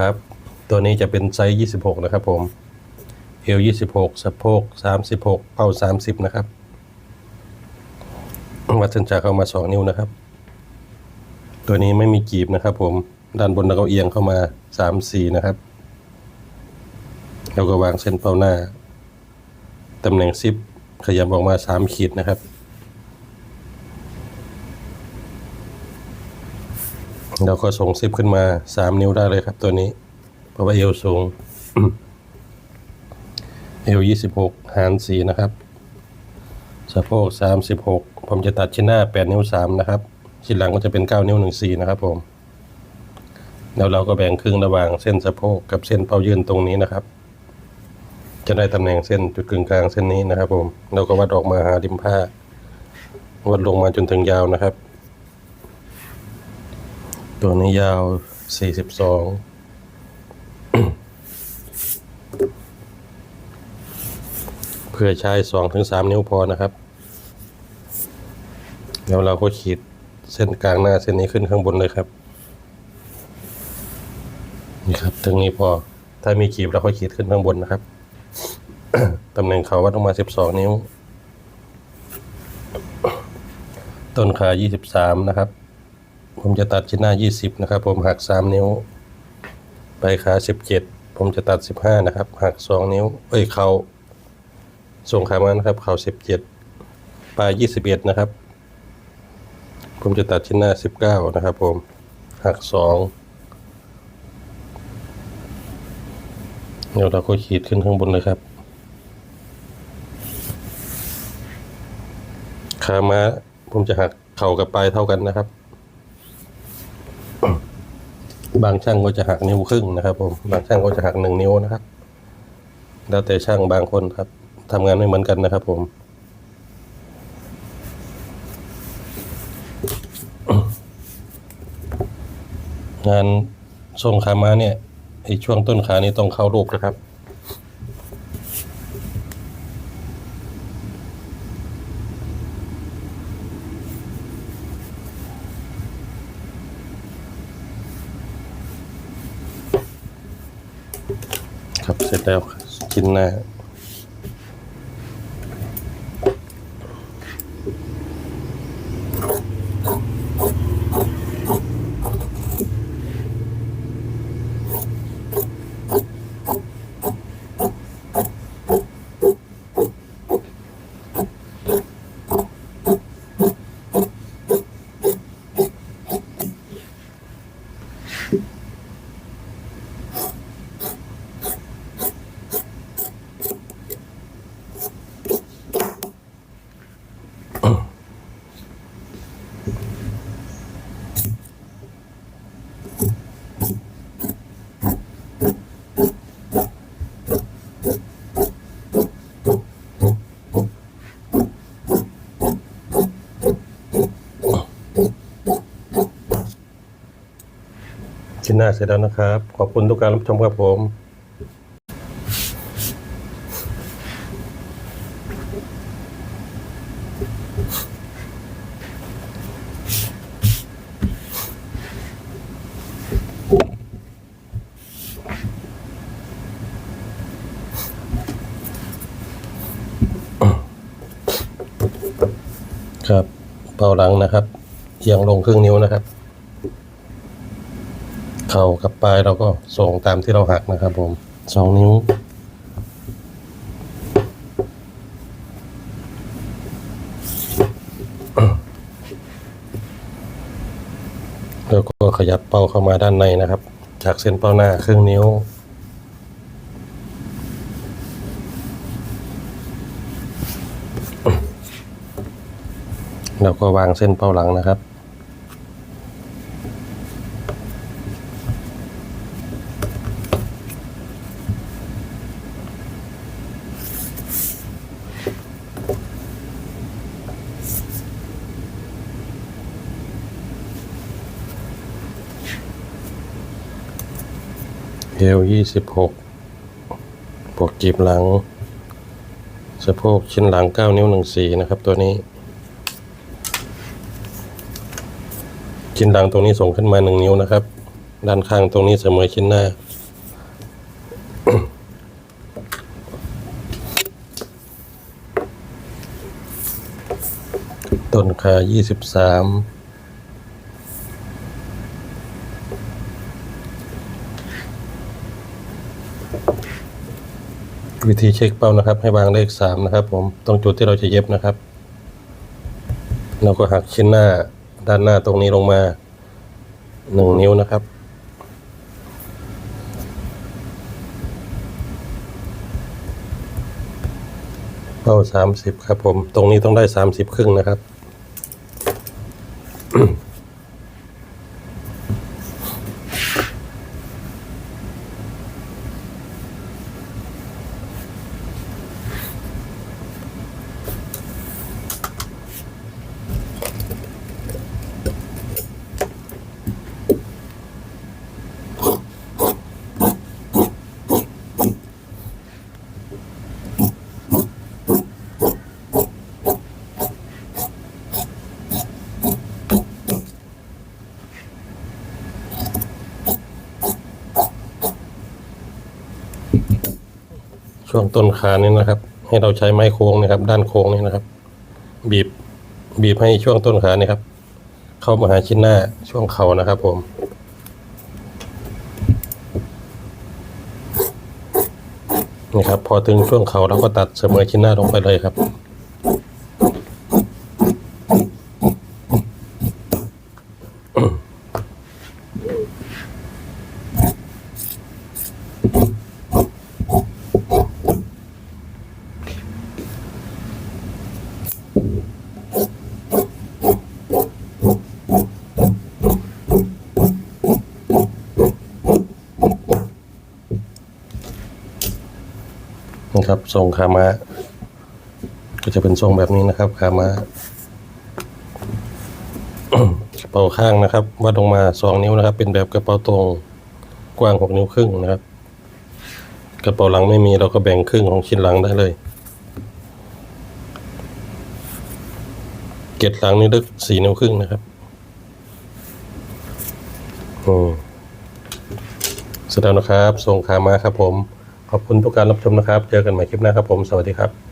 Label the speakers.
Speaker 1: ครับ ตัวนี้จะเป็นไซส์ 26 นะครับผม เอว 26 สะโพก 36 เป้า 30 นะครับ วัดเส้นจากเข้ามา 2 นิ้วนะครับ ตัวนี้ไม่มีกีบนะครับผม ด้านบนเราก็เอียงเข้ามา 3 4 นะครับแล้วก็วางเส้นเป้าหน้า ตำแหน่งซิปขยับออกมา 3 ขีดนะครับ เราก็ส่งซิปขึ้นมา3นิ้วได้เลยครับตัวนี้ เพราะว่าเอวสูง เอว26หกหาร4นะครับ สะโพก36ผมจะตัดชิ้นหน้า8นิ้ว3นะครับ ชิ้นหลังก็จะเป็น9นิ้ว1 4นะครับผม แล้วเราก็แบ่งครึ่งระหว่างเส้นสะโพกกับเส้นเป้ายื่นตรงนี้นะครับ จะได้ตำแหน่งเส้นจุดกึ่งกลางเส้นนี้นะครับ ผม เราก็วัดออกมาหาริมผ้าวัดลงมาจนถึงยาวนะครับ ตัวนี้ยาว 42 เพื่อใช้2ถึง3นิ้วพอนะครับ แล้วเราก็ขีดเส้นกลางหน้าเส้นนี้ขึ้นข้างบนเลยครับ นี่ครับถึงนี้พอ ถ้ามีขีดเราก็ขีดขึ้นข้างบนนะครับ ตำแหน่งเขาวัดออกมา 12 นิ้ว ต้นขา 23 นะครับ ผมจะตัดชิ้นหน้า 20 นะครับ ผมหัก 3 นิ้ว ไปขา 17 ผมจะตัด 15 นะครับ หัก 2 นิ้ว เอ้ย เขาส่งขามานะครับ เขา17 ปลาย 21 นะครับ ผมจะตัดชิ้นหน้า 19 นะครับ ผม หัก 2 เดี๋ยวเราก็ขีดขึ้นข้างบนเลยครับ ขามาผมจะหักเข่ากับปลายเท่ากันนะครับ บางช่างก็จะหักนิ้วครึ่งนะครับผมบางช่างก็จะหักหนึ่งนิ้วนะครับ แล้วแต่ช่างบางคนครับทำงานไม่เหมือนกันนะครับผมงานทรงขามาเนี่ยไอช่วงต้นขานี่ต้องเข้ารูปนะครับ สร็จแล้วกินหน้า ชิ้นหน้าเสร็จแล้วนะครับ ขอบคุณทุกการรับชมครับผม ครับเป่าหลังนะครับเอียงลงครึ่งนิ้วนะครับ เข่ากับปลายเราก็ส่งตามที่เราหักนะครับผมสองนิ้ว แล้วก็ขยับเป้าเข้ามาด้านในนะครับ จากเส้นเป้าหน้าครึ่งนิ้วแล้วก็วางเส้นเป้าหลังนะครับ อวยี่สิบหกปวกกีบหลัง สะโพกชิ้นหลังเก้านิ้วหนึ่งสี่นะครับตัวนี้ ชิ้นหลังตรงนี้ส่งขึ้นมาหนึ่งนิ้วนะครับ ด้านข้างตรงนี้เสมอชิ้นหน้าต้นขายี่สิบสาม วิธีเช็คเป้านะครับ ให้วางเลขสามนะครับ ผมตรงจุดที่เราจะเย็บนะครับ เราก็หักชิ้นหน้าด้านหน้าตรงนี้ลงมาหนึ่งนิ้วนะครับเป้าสามสิบครับผม ตรงนี้ต้องได้สามสิบครึ่งนะครับ ช่วงต้นขานี่นะครับ ให้เราใช้ไม้โค้งนะครับ ด้านโค้งนี่นะครับ บีบบีบให้ช่วงต้นขานี่ครับ เข้ามาหาชิ้นหน้าช่วงเข่านะครับ ผมนี่ครับ พอถึงช่วงเข่าเราก็ตัดเสมอชิ้นหน้าลงไปเลยครับ นะครับ ทรงขามาก็จะเป็นทรงแบบนี้นะครับขามากระเป๋าข้างนะครับวัดลงมาสองนิ้วนะครับ เป็นแบบกระเป๋าตรงกว้างหกนิ้วครึ่งนะครับ กระเป๋าหลังไม่มีเราก็แบ่งครึ่งของชิ้นหลังได้เลยเกล็ดหลังนี่ลึกสี่นิ้วครึ่งนะครับอืมเสร็จแล้วนะครับทรงขามาครับผม ขอบคุณทุกการรับชมนะครับ เจอกันใหม่คลิปหน้าครับผม สวัสดีครับ